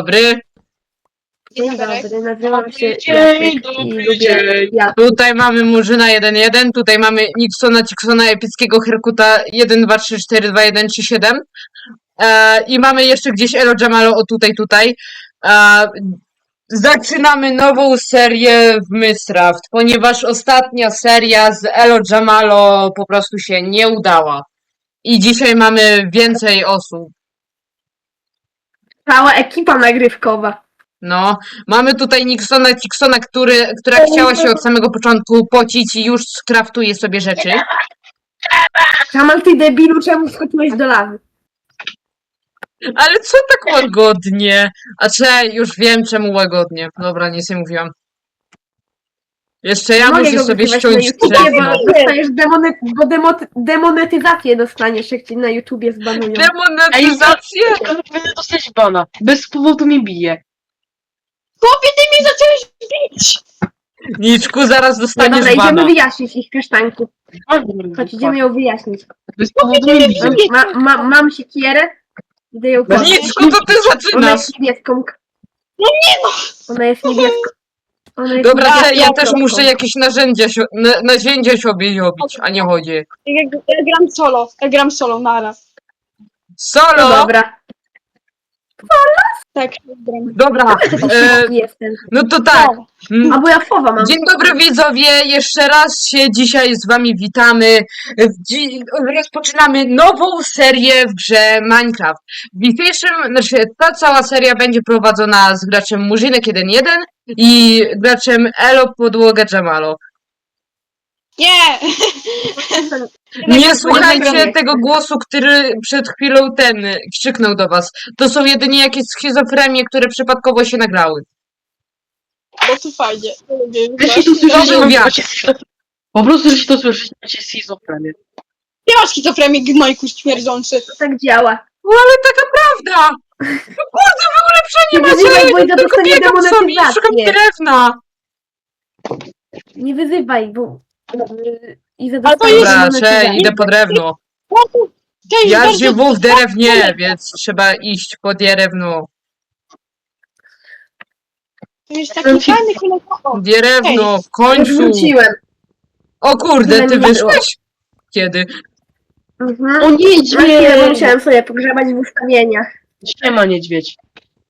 Dzień dobry. Dzień dobry, nazywam się Dzień Jacek i lubię ja. Tutaj mamy Murzyna 1-1, tutaj mamy Nixona, Ciksona, Epickiego, Herkuta 1, 2, 3, 4, 2, 1, 3, 7. E, I mamy jeszcze gdzieś Elo Jamalo, o tutaj, tutaj. E, zaczynamy nową serię w Mysraft, ponieważ ostatnia seria z Elo Jamalo po prostu się nie udała. I dzisiaj mamy więcej osób. Cała ekipa nagrywkowa. No, mamy tutaj Nixona, Ciksona, który, która chciała się od samego początku pocić i już skraftuje sobie rzeczy. Kamal, ty debilu, czemu skoczyłeś do lawy? Ale co tak łagodnie? A czy już wiem czemu łagodnie. Dobra, nic nie mówiłam. Jeszcze ja Mogę muszę go sobie wyzywać na ściąć YouTubie, bo dostajesz demonet, bo demot, demonetyzację dostaniesz, jak cię na YouTubie zbanują. Demonetyzację? Będę dostać bana. Bez powodu mnie bije. Niczku, zaraz No dostaniesz dobra, idziemy bana. wyjaśnić ich kasztanki. Chodź, idziemy ją wyjaśnić. Bez powodu Mam, bije. ma, ma, mam siekierę. Idę ją. Niczku, to ty Ona zaczynasz. jest niebieską. No nie no! Ona jest niebieską. Ona jest Dobra, ja, ja też muszę jakieś narzędzia, sio- na, narzędzia sobie robić, a nie chodzi. Ja, ja gram solo, ja gram solo, nara. No Solo! dobra. Tak, gram. Dobra, Taki e, jestem. no to tak. Mm, A bo ja fowa mam. Dzień dobry widzowie, jeszcze raz się dzisiaj z wami witamy. W Dzi rozpoczynamy nową serię w grze Minecraft. W dzisiejszym, znaczy ta cała seria będzie prowadzona z graczem Murzynek 1.1 i graczem Elo Podłoga Jamalo. Nie! Nie słuchajcie tego głosu, który przed chwilą ten krzyknął do was. To są jedynie jakieś schizofrenie, które przypadkowo się nagrały. Bo tu fajnie. to lubię, Jeśli to słyszycie, Dobrze, to ja. macie Po prostu, jeśli to słyszycie, macie schizofrenię. Nie masz schizofrenii, gnojku śmierdzący. To tak działa. No ale taka prawda! No kurde, w ogóle Nie wyzywaj, bo macie, Iza tylko dostanie biegam sobie i szukam demonetyzację. drewna. Nie wyzywaj, bo... I Ale to zadostanie Dobra, demonetyzację. cze, idę po drewno. Cześć, Ja bardzo- żywu w drewnie, więc trzeba iść po drewno. To jest taki fajny. Drewno, w końcu. wróciłem. O kurde, ty wyszłeś? Kiedy? Mhm. O chwilę, bo niedźwiedź! musiałem sobie pogrzebać w ustawieniach. Siema niedźwiedź.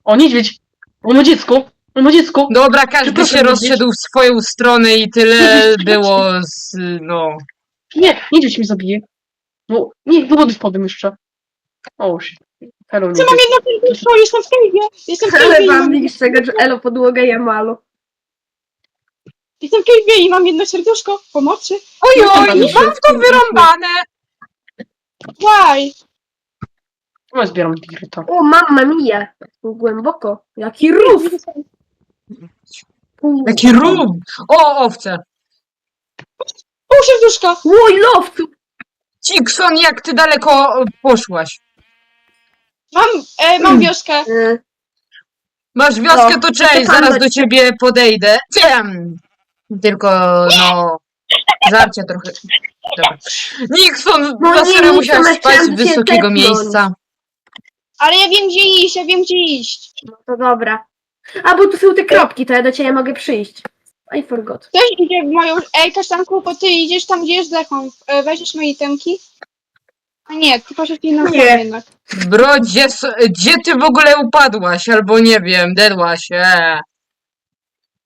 O niedźwiedź! On ma dziecko! On ma dziecko! Dobra, każdy Przepraszam, się niedźwiedź. rozszedł w swoją stronę i tyle było z, no. Nie, niedźwiedź mnie zabije. No, nie, do wody wpadłem jeszcze. O, shit. Hello, Co mam niedźwiedź. jedno serduszko, jestem w kejwie. Jestem w Ale kejwie i mam, widzisz tego, że Elo podłoga Jamalu. jestem w kejwie i mam jedno serduszko. Pomocy. Oj, Jestem oj, tam mam to wyrąbane. Why? No, zbieram dirta. O, mamma mia! Tu Głęboko. Jaki rów! Jaki rum. O, owce. Pół serduszka. Łoj, lowcu! Cikson, jak ty daleko poszłaś? Mam, e, mam wioskę. Y, Masz wioskę, No, to cześć, zaraz do ciebie podejdę. Wiem. Tylko, no, żarcie trochę. Dobra. Nixon, No na nie, Nixon, musiał ja spać chciałam z cię wysokiego tepnąć. miejsca. Ale ja wiem gdzie iść, ja wiem gdzie iść. No to dobra. A, bo tu są te kropki, to ja do ciebie mogę przyjść. I forgot. Też idzie w moją... Ej, kasztanku, bo ty idziesz tam, gdzie jest leką. E, weźmiesz moje itemki? A nie, ty poszedł inną Nie. stronę jednak. Bro, gdzie, s- gdzie ty w ogóle upadłaś? Albo nie wiem, dedłaś. Eee.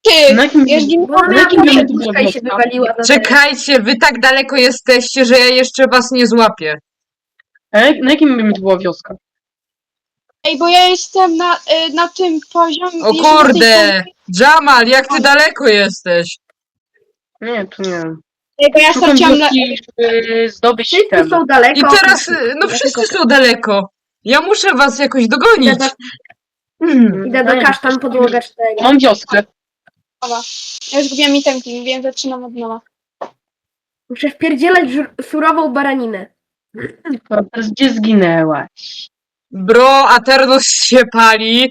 Ty! Na jakim... Ja zginąłem. Bo ona Na jakim miała poziomie to serduszka była i się wioska? wywaliła do Czekajcie, wy tak daleko jesteście, że ja jeszcze was nie złapię. A jak, na jakim to była wioska? Ej, bo ja jestem na, e, na tym poziomie... O na tej kurde! Jamal, jak ty daleko jesteś? Nie, to nie. Ej, bo ja Szukam straciłam... Na... wioski, żeby zdobyć Wszyscy ten. są daleko. I teraz, y, no wszyscy są daleko. Ja muszę was jakoś Idę dogonić. do, Hmm. idę do kasztan podłoga 4. Mam wioskę. Ja już zgubiłam itemki, więc zaczynam od nowa. Muszę wpierdzielać żur- surową baraninę. A teraz gdzie zginęłaś? Bro, Aternos się pali.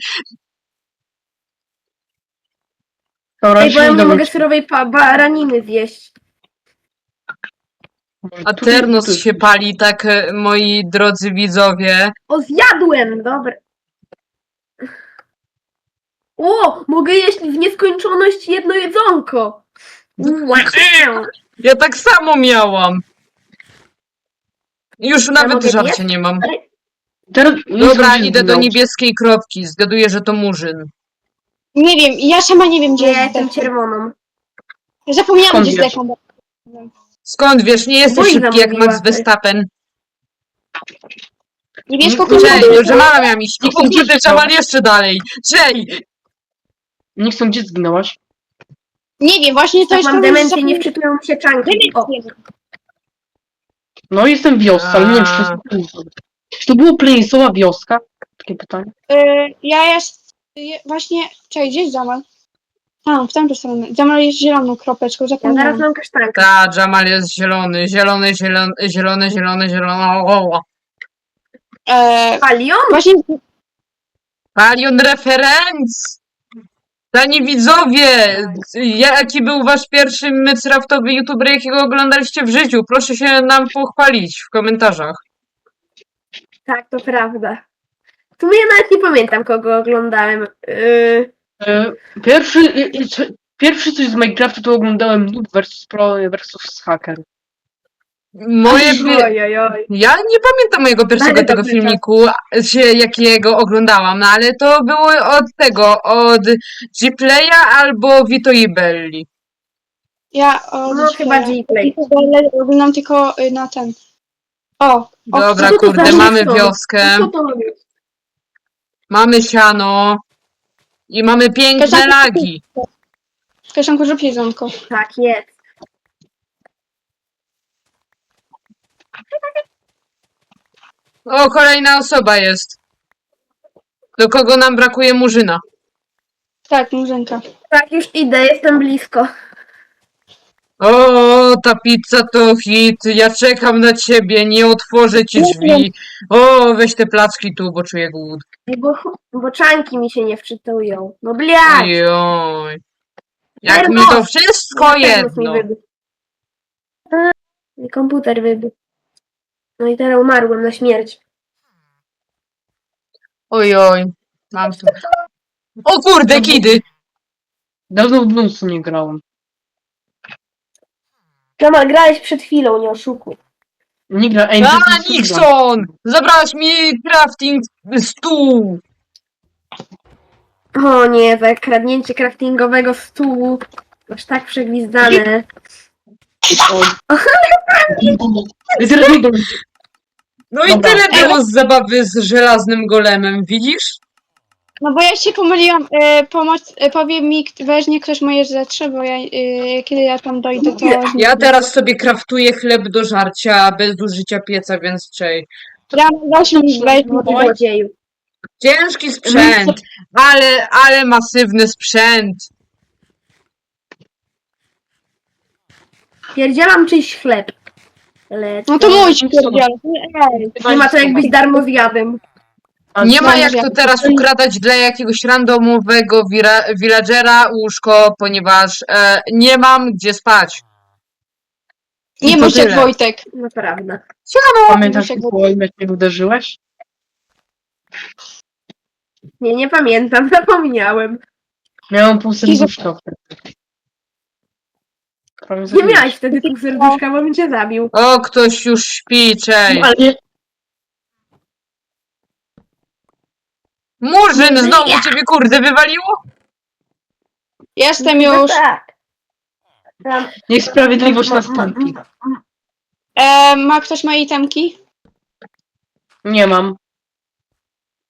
Dobra, Ej, bo ja nie mogę surowej pa- baraniny zjeść. Aternos się pali, tak, e, moi drodzy widzowie. O, zjadłem! Dobra. O, mogę jeść w nieskończoność jedno jedzonko. Wow. Ja tak samo miałam. Już nawet mogę żarcia nie mam. Teraz Dobra, nie idę do niebieskiej kropki. Zgaduję, że to murzyn. Nie wiem, ja sama nie wiem, gdzie Nie, jest ja jestem czerwoną. Zapomniałam, Skąd gdzie wiesz? jest zdechon. Skąd wiesz, nie jesteś Wojna szybki jak mówiła, Max ty. Verstappen. Nie wiesz, kogo Cześć, mam? że mama miała iść. Nie chcę kurde. Jamal jeszcze dalej. Cześć! Nie chcę, gdzie zginęłaś? Nie wiem, właśnie to Tak jest mam demencję, nie wczytują mi się czanki. O, No jestem w wiosce, ale nie wiem, czy to jest Czy to było plenisowa wioska? Takie pytanie. Y, ja jest je, właśnie. Czekaj, gdzie jest Jamal? A, w tamtą stronę. Jamal jest zieloną kropeczką, ja zaraz zapomniałam. mam kasztankę. Ta, Jamal jest zielony, zielony, zielony, zielony, zielony, zielony. O, o. E, Palion? właśnie Palion referenc! Tani widzowie, jaki był wasz pierwszy mycraftowy youtuber, jakiego oglądaliście w życiu? Proszę się nam pochwalić w komentarzach. Tak, to prawda. Sumie ja nawet nie pamiętam, kogo oglądałem. Yy, E, Pierwszy, i- i- co- pierwszy coś z Minecraftu to oglądałem Noob vs Pro vs Hacker. Moje... oj, oj, oj. Ja nie pamiętam mojego pierwszego tego dobry filmiku, się, jakiego oglądałam, no ale to było od tego, od Gplaya albo Vito i Belli. ja. O, No chyba G-Play. Oglądam tylko y, na ten. O, o Dobra, co to kurde, za mamy miasto? wioskę, Co to jest? mamy siano i mamy piękne Kazaki- lagi. Kieszonku, rzuć jedzonko. Tak jest. O, kolejna osoba jest. Do kogo nam brakuje murzyna? Tak, murzynka. Tak, już idę, jestem blisko. O, ta pizza to hit, ja czekam na ciebie, nie otworzę ci drzwi. O, weź te placki tu, bo czuję głód. Bo, bo czanki mi się nie wczytują. No bliać! Ojoj. Jak mi to wszystko jedno. Mi komputer wybuchł. No i teraz umarłem na śmierć. Ojoj. Mam tu. O kurde, kidy! Dawno w Bloomsu nie grałem. Jamal, grałeś przed chwilą, nie oszukuj. Nie gra Ej, A, to Nixon! Zabrałaś mi crafting stół! O nie, za kradnięcie craftingowego stół. Aż tak przegwizdane. Teraz No i Dobra. tyle było z zabawy z żelaznym golemem, widzisz? No bo ja się pomyliłam. E, pomoc, e, powie mi, weźmie ktoś moje rzeczy, bo ja, e, kiedy ja tam dojdę, to... Ja teraz sobie kraftuję chleb do żarcia bez użycia pieca, więc czej. Ja weź mi, weź mi. No, złodzieju. Ciężki sprzęt, ale, ale masywny sprzęt. Pierdzielam czyjś chleb. Lecz No to mój. Ej, Nie ma to jakbyś darmo zjadł. A Nie ma jak to teraz ukradać dla jakiegoś randomowego wira- villagera łóżko, ponieważ e, nie mam gdzie spać. I Nie to mów jak tyle. Wojtek. No prawda. Pamiętasz, jak mnie uderzyłeś? Nie, nie pamiętam, zapomniałem. Miałem pół serduszka. Prawie Nie zabiłeś. miałeś wtedy pół serduszka, bo bym cię zabił. O, ktoś już śpi, cześć. Ale nie, Murzyn, znowu ciebie kurde wywaliło? Jestem No już. tak. Tam, niech sprawiedliwość nastąpi. E, ma ktoś moje itemki? Nie mam.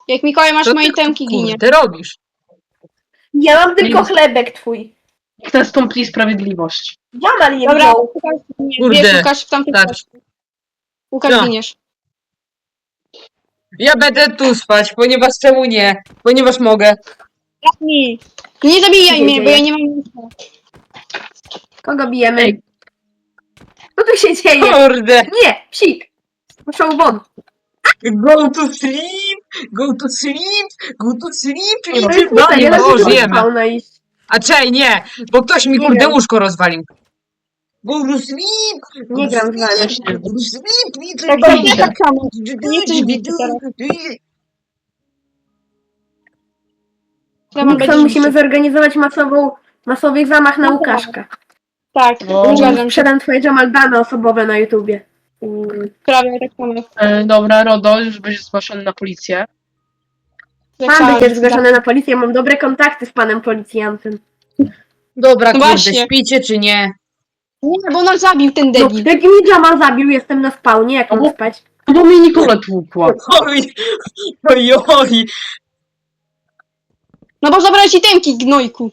Jak Mikołaj masz Co moje ty itemki, ginie. kurde robisz? ja mam tylko Nie. chlebek twój. Niech nastąpi sprawiedliwość. Jamal je Dobra, wziął. Łukasz, ginie. Kurde. Wiesz, Łukasz w tamtym. Łukasz giniesz. Ja będę tu spać, ponieważ czemu nie? Ponieważ mogę. Mi. Nie zabijaj mnie, bo ja nie mam nic. Kogo bijemy? Co tu się dzieje? Kurde. Nie, psik. Muszą won. Go to sleep, go to sleep, go to sleep, To To idzie jest do tutaj, mnie, ja o, na żyjemy. fauna iść. A czej, nie, bo ktoś mi Nie kurde łóżko rozwalił. Sleep, go Nie gram z wami. sleep, go to sleep, Tak, jest tak samo. Nie baby. bić teraz. Będzie musimy zorganizować masową, masowy zamach na No. Łukaszka. Tak, No. zgadzam się. Sprzedam twoje Jamal dane osobowe na YouTubie. Mm. Prawie tak samo. E, dobra, Rodo, już będziesz zgłoszony na policję. Pan będzie zgłoszony na policję, mam dobre kontakty z panem policjantem. Dobra, No kurde, właśnie. śpicie czy nie? Nie, bo nas zabił ten No, debil. jak mi Jamal zabił, jestem na spawnie, jak mam spać? No bo mnie Nikola tłukła. Oj, oj, oj. No bo zabrałeś ci temki, gnojku.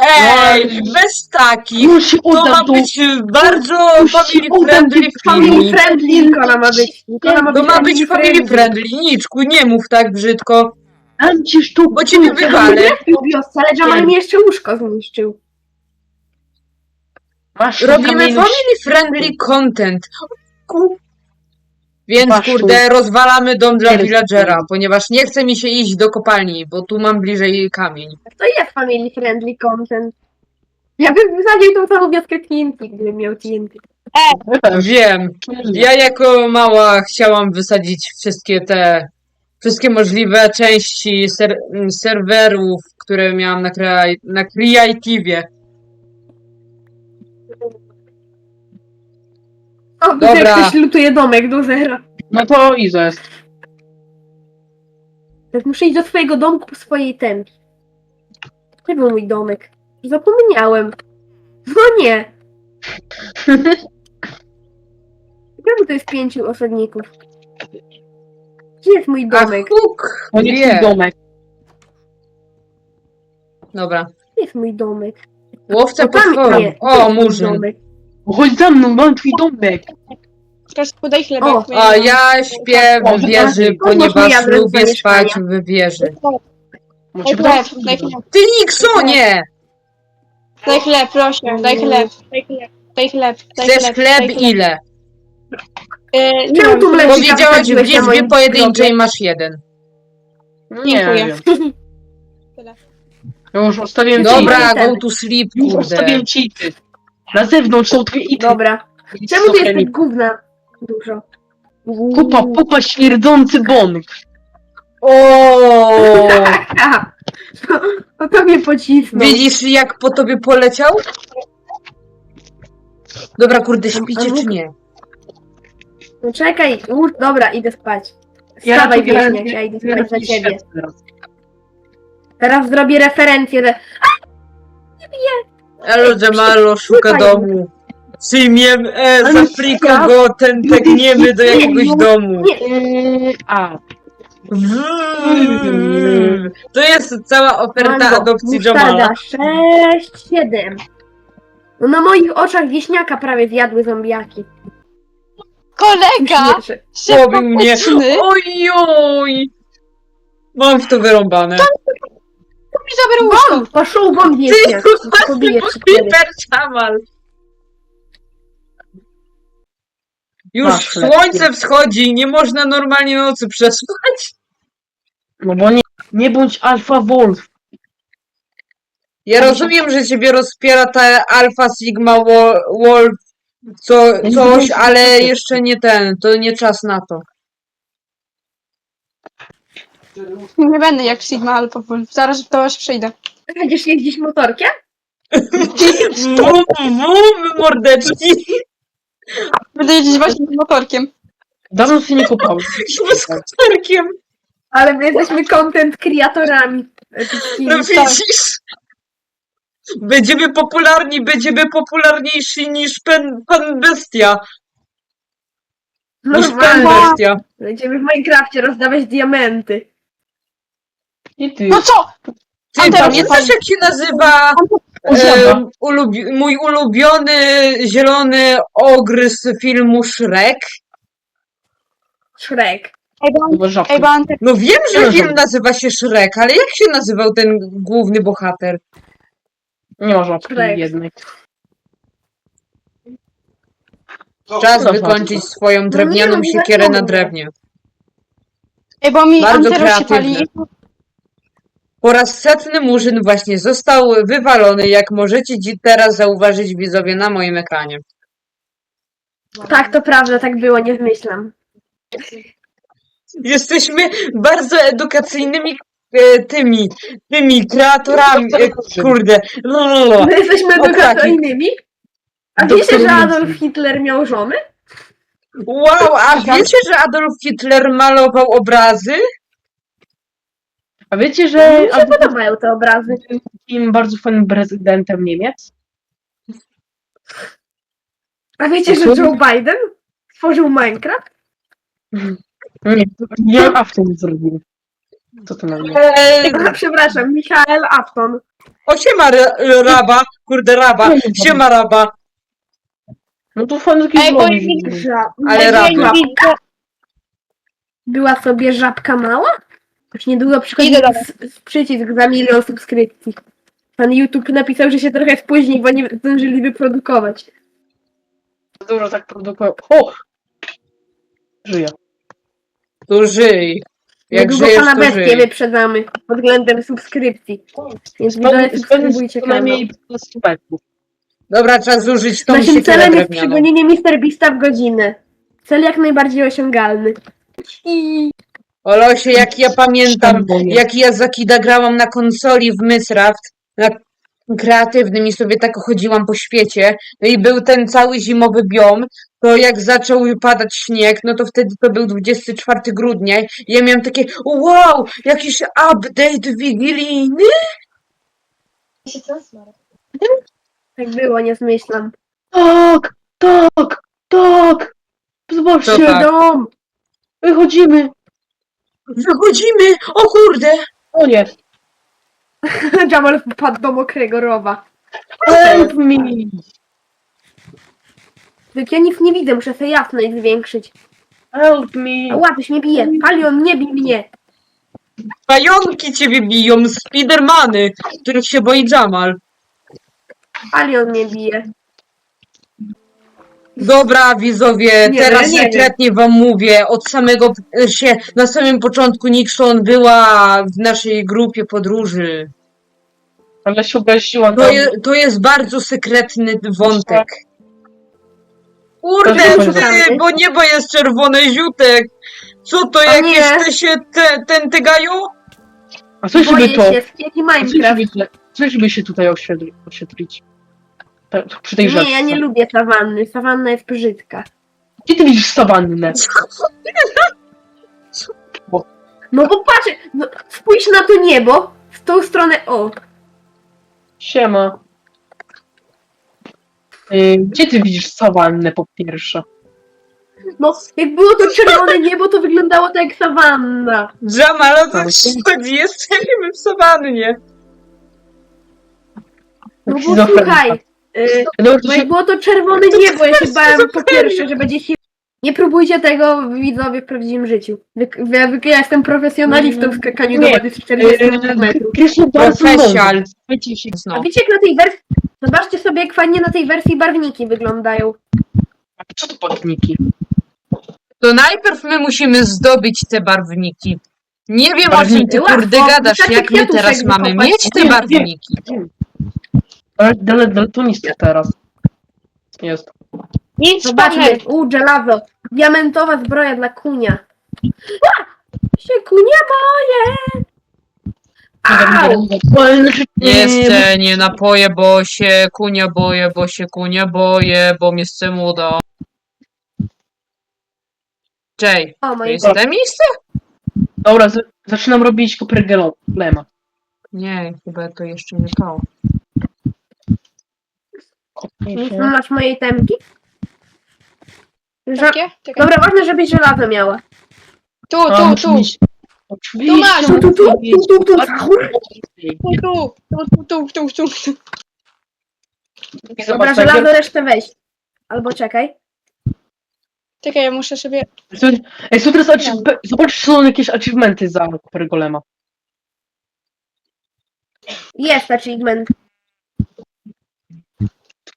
Ej, bez takich. Już się To ma być bardzo Już się family oddam friendly Family filmik. friendly Nikola ma być. Nikola ma To ma być family friendly. Niczku, nie mów tak brzydko, Dam ci sztukę. bo ciebie wywalę. W wiosce, ale Jamal mi jeszcze łóżko zniszczył. Masz Robimy kamieniu- family friendly content. Ku- Więc Masz kurde, rozwalamy dom dla villagera, ponieważ nie chce mi się iść do kopalni, bo tu mam bliżej kamień. To jest family friendly content. Ja bym wysadził tą samą wioskę TNT, gdybym miał TNT. Wiem. Ja jako mała chciałam wysadzić wszystkie te, wszystkie możliwe części ser, serwerów, które miałam na, Crea- na Creative. Widzę, Dobra. jak ktoś lutuje domek do zera. No to Izo jest. Tak muszę iść do twojego domku po swojej tępi. Gdzie był mój domek? Zapomniałem. No nie. Czemu to jest pięciu osadników? Gdzie jest mój A domek? huk! To nie Wie. twój domek. Dobra. Gdzie jest mój domek? Łowca O, tam- potworów. O, jest mój murzyn. domek? Chodź za mną, mam twój domek. Teraz podaj chlebek. O, nie ja śpię w wieży, ponieważ lubię spać w wieży. Daj chleb, daj chleb, Ty Niksonie! daj chleb, proszę, daj chleb, daj chleb, daj chleb, daj Chcesz chleb, daj ile? E, nie Czemu wiem, tu mleczka Powiedziałaś w wsadziłeś na liczbie moim pojedynczej masz jeden. Nie Dziękuję. wiem. Ja już ustawiłem Dobra, Cheaty. go to sleep, Już kurde. ustawiłem cheaty. Na zewnątrz są twoje ity. Dobra. Czemu tu jest tak gówna dużo? Kupa, pupa, śmierdzący bąk. O, Aha. To mnie pocisnął. Widzisz jak po tobie poleciał? Dobra, kurde, śpicie czy nie? No czekaj, już, dobra, idę spać. Ja Stawaj tu gram- wieśniak, ja idę spać za ciebie. świat teraz. Teraz zrobię referencję, że Elo Jamalo szuka domu. Przyjmiem, e, Ale za friko go ten tegniemy do jakiegoś domu. Nie. Eee, a, Wrrr. To jest cała oferta Mango, adopcji Jamala. musztarda 6, 7. No na moich oczach wieśniaka prawie zjadły zombiaki. Kolega! Śmieszy. Pobił mnie. Ojoj! Mam w to wyrąbane. Mi zabrał łóżko. Won wieśniak. Pobiję ci kiedy. Hiper Jamal. Już Masz chleb. słońce wschodzi, nie można normalnie nocy przespać. no bo nie, nie bądź alfa wolf. Ja rozumiem, że ciebie rozpiera ta Alpha Sigma Wo- Wolf co, coś, ale jeszcze nie ten, to nie czas na to. Nie będę jak Sigma Alpha Wolf. Zaraz do was przyjdę. Będziesz jeździć motorkiem? Wum, wum, mordeczki. Będę jeździć właśnie motorkiem. Dawno się nie kopałem. Z kuterkiem. Ale my jesteśmy content kreatorami. No widzisz? Będziemy popularni, będziemy popularniejsi niż pan, pan bestia. Niż pan Normalnie. bestia. Będziemy w Minecrafcie rozdawać diamenty. I ty. No co? Ty A teraz pamiętasz jak się nazywa e, ulubi- mój ulubiony zielony ogry z filmu Shrek? Shrek. Ej, No wiem, że film nazywa się Shrek, ale jak się nazywał ten główny bohater? Nie ma żabki jednej. Czas Dobra. wykończyć swoją drewnianą No nie, no siekierę na drewnie. ej, bo mi Bardzo Antero się kreatywne. pali. Po raz setny murzyn właśnie został wywalony, jak możecie dzi- teraz zauważyć widzowie na moim ekranie. Tak, to prawda, tak było, nie zmyślam. Jesteśmy bardzo edukacyjnymi e, tymi, tymi kreatorami, e, kurde, no, no, no. My jesteśmy O, edukacyjnymi. A wiecie, że. Adolf Hitler miał żonę? Wow, a wiecie, że Adolf Hitler malował obrazy? A wiecie, Mi że się Adolf podobają te obrazy. był takim bardzo fajnym prezydentem Niemiec? A wiecie, że Joe Biden stworzył Minecraft? Nie, nie Afton zrobił. Co to na mnie? Eee, Przepraszam, Michael Afton. o siema ra- raba, kurde raba, siema raba. No to fajny taki Ej, bo Ale. Była sobie żabka mała? Już niedługo przychodzi Idę dalej. s- s- przycisk za milion subskrypcji. Pan YouTube napisał, że się trochę spóźni, bo nie zdążyli wyprodukować. Dużo tak produkował. O! Żyje. Tu żyj. Jak Niedługo żyjesz, pana to bestię żyj. wyprzedzamy pod względem subskrypcji. Więc widzowie subskrybujcie kanał. najmniej 15 metrów. Dobra, trzeba zużyć tą Naszym siekierę celem jest drewnianą. przegonienie Mr. Beasta w godzinę. Cel jak najbardziej osiągalny. I Olosie, jak ja pamiętam, jak ja Zakida grałam na konsoli w Mysraft, na kreatywnym i sobie tak chodziłam po świecie, no i był ten cały zimowy biom, to jak zaczął padać śnieg, no to wtedy to był 24 grudnia i ja miałam takie wow, jakiś update wigilijny. tak było, nie zmyślam. Tak! Tak! Tak! Co Zobaczcie! tak? Dom! Wychodzimy! Wychodzimy, o kurde. O nie! Jamal wpadł do mokrego rowa. Help me! Tak ja nic nie widzę, muszę sobie jasność zwiększyć. Help me! Łapiś mnie bije. Palion, nie bij mnie. Pająki ciebie biją, spidermany, których się boi Jamal. Palion mnie bije. Dobra, widzowie, Nie, teraz ja nie sekretnie wam mówię, od samego e, się, na samym początku Nixon była w naszej grupie podróży. Ale się obraziłam. To, tam. je, to jest bardzo sekretny wątek. Kurde, ty, bo niebo jest czerwone, ziutek. Co to, A jakieś nie. te się te, ten tygają? A co żeby Boję to? się, co Minecraft. żeby, co żeby się tutaj oświetli- oświetlić? Tak, przy tej rzece. Nie, ja nie lubię sawanny. Sawanna jest brzydka. Gdzie ty widzisz sawannę? No bo patrz, no, spójrz na to niebo. W tą stronę, o. Siema. Y, Gdzie ty widzisz sawannę po pierwsze? No, jak było to czerwone niebo, to wyglądało tak jak sawanna. Jamal, o co Tak. ci chodzi? Jesteśmy w sawannie. No bo Schizofrenika. słuchaj, No, to bo się, było to czerwone niebo, ja się bałem po pierwsze, że będzie się... Nie próbujcie tego widzowie w prawdziwym życiu. Wy, wy, wy, ja jestem profesjonalistą w skakaniu do wody z 40 y, metrów. Mądry. Słuchajcie się. A No. wiecie jak na tej wersji... Zobaczcie sobie, jak fajnie na tej wersji barwniki wyglądają. A Co to barwniki? To najpierw my musimy zdobyć te barwniki. Nie wiem o czym ty kurde gadasz, jak my teraz mamy mieć te barwniki. Ale dal- daltonista teraz. Jest. Nic, Zobaczmy. partner. U, żelazo. Diamentowa zbroja dla kunia. A! Się kunia boję! Au! Nie napoję, bo się kunia boję, bo się kunia boję, bo mnie chce młoda. Jay, O to jest te miejsce? Dobra, z- zaczynam robić kopergelema. Nie, chyba to jeszcze nie to. Masz mojej temki? Ża- Takie? Dobra, ważne, żebyś żelazo miała. Tu, tu, tu. Tu masz. Tu, tu, tu, tu, tu, tu. Tu, tu, tu, tu, tu, tu, tu. Dobra, żelazo najpierw- resztę weź. Albo czekaj. Czekaj, ja muszę sobie... Ej, są teraz achiev- Zobacz, czy są jakieś achievementy za kopergolema. Jest achievement.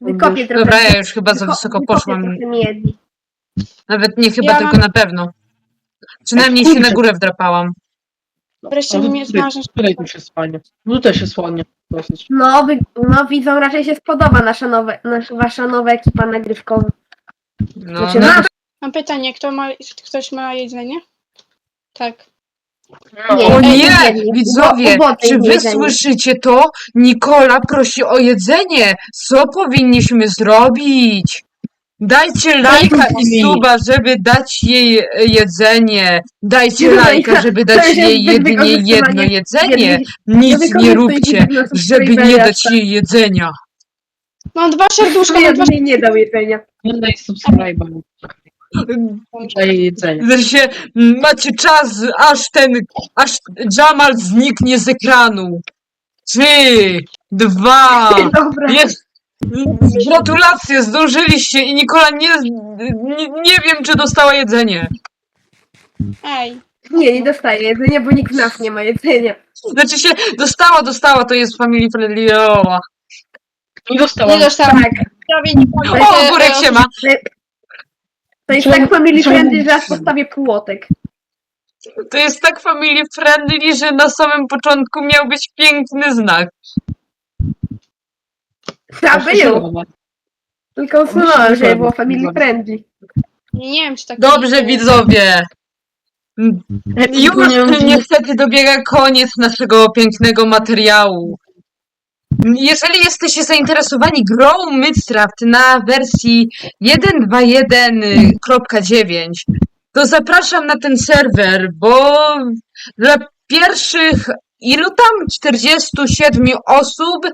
Wykopię trochę. Dobra, ja już chyba za wyko- wysoko wykopię poszłam. trochę miedzi. Nawet nie chyba, Ja tylko mam- na pewno. Przynajmniej się na górę wdrapałam. Wreszcie No, mnie zmarzysz. Tutaj też. No tu też jest ładnie. Dosyć. No, wy, no widzom raczej się spodoba nasza nowe, nasza, wasza nowa ekipa nagrywkowa. No, Znaczy, no, Mam pytanie, kto ma, ktoś ma jedzenie? Tak. Nie. O nie, jedzenie. widzowie, czy wy jedzenie. słyszycie to? Nikola prosi o jedzenie. Co powinniśmy zrobić? Dajcie lajka i suba, żeby dać jej e, jedzenie. Dajcie Lajka, żeby dać jej jedynie jedno jedzenie. Nic nie róbcie, żeby nie dać jej jedzenia. Mam dwa serduszka, Ja mam dwa nie dał jedzenia. Nie daj subscribe'a. Daj jedzenie. M, macie czas, aż ten, aż Jamal zniknie z ekranu. Trzy, dwa, Dobra. jest. Gratulacje, zdążyliście i Nikola nie, nie, nie wiem, czy dostała jedzenie. Ej. Nie, nie dostaję jedzenia, bo nikt z nas nie ma jedzenia. Znaczy się, dostała, dostała, to jest family friendly. O, Nie dostałam. Nie dostałam. Tak. Prawie nie mogę. o Górek się ma. To jest tak family friendly, że aż postawię płotek. To jest tak family friendly, że na samym początku miał być piękny znak. A był. Tylko usunąłem, żeby było family friendly. Nie, nie wiem, czy tak Dobrze, nie- widzowie. Już niestety dobiega koniec naszego pięknego materiału. Jeżeli jesteście zainteresowani grą Mythraft na wersji 1.2.1.9, to zapraszam na ten serwer, bo dla pierwszych ilu tam 47 osób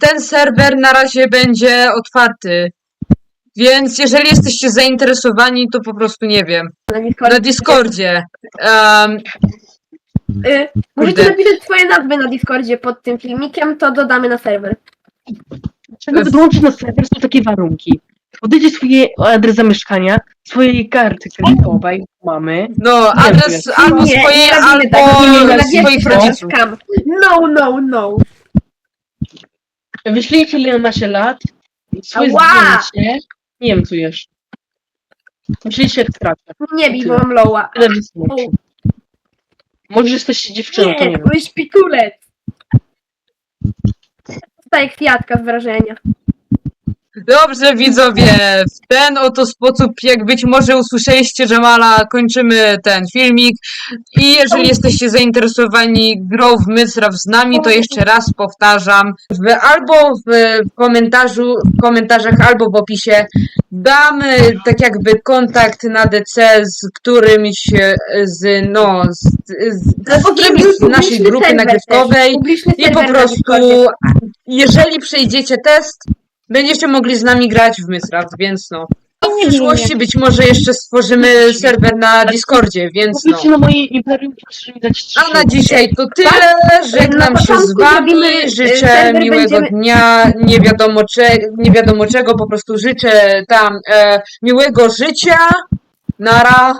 ten serwer na razie będzie otwarty. Więc jeżeli jesteście zainteresowani, to po prostu nie wiem. Na Discordzie. Na Discordzie. Um, Y, możecie Kurde. napisać swoje nazwy na Discordzie pod tym filmikiem, to dodamy na serwer. Żeby dołączyć na serwer są takie warunki. Podajcie swój adres zamieszkania, swojej karty kredytowej, mamy. no, adres jest. albo nie, swojej, nie robimy albo tak, nie, nie, nie, swoich nie, rodziców. No, no, no. Wyślijcie ile macie lat, swoje Ała! zdjęcie. Nie wiem co jeszcze. Wyślijcie ekstrakta. Nie bij, bo mam loła. Tyle wystarczy. Może jesteście dziewczyną, to nie Nie, wiem. to jest szpikulec. Dostaję kwiatka z wrażenia. Dobrze, widzowie, w ten oto sposób, jak być może usłyszeliście Jamala, kończymy ten filmik. I jeżeli jesteście zainteresowani grą w Mythraft z nami, to jeszcze raz powtarzam, w, albo w komentarzu, w komentarzach, albo w opisie dam e, tak jakby kontakt na DC z którymś e, z, no, z, z, z kimś z naszej grupy nagrywkowej. I po prostu, jeżeli przejdziecie test, będziecie mogli z nami grać w Mythraft, więc no. W przyszłości być może jeszcze stworzymy serwer na Discordzie, więc no. Na imperium, proszę mi dać trzy. A na dzisiaj to tyle. Żegnam się z wami. y, Życzę miłego dnia. Nie wiadomo, cze, nie wiadomo czego, po prostu życzę tam e, miłego życia. Nara.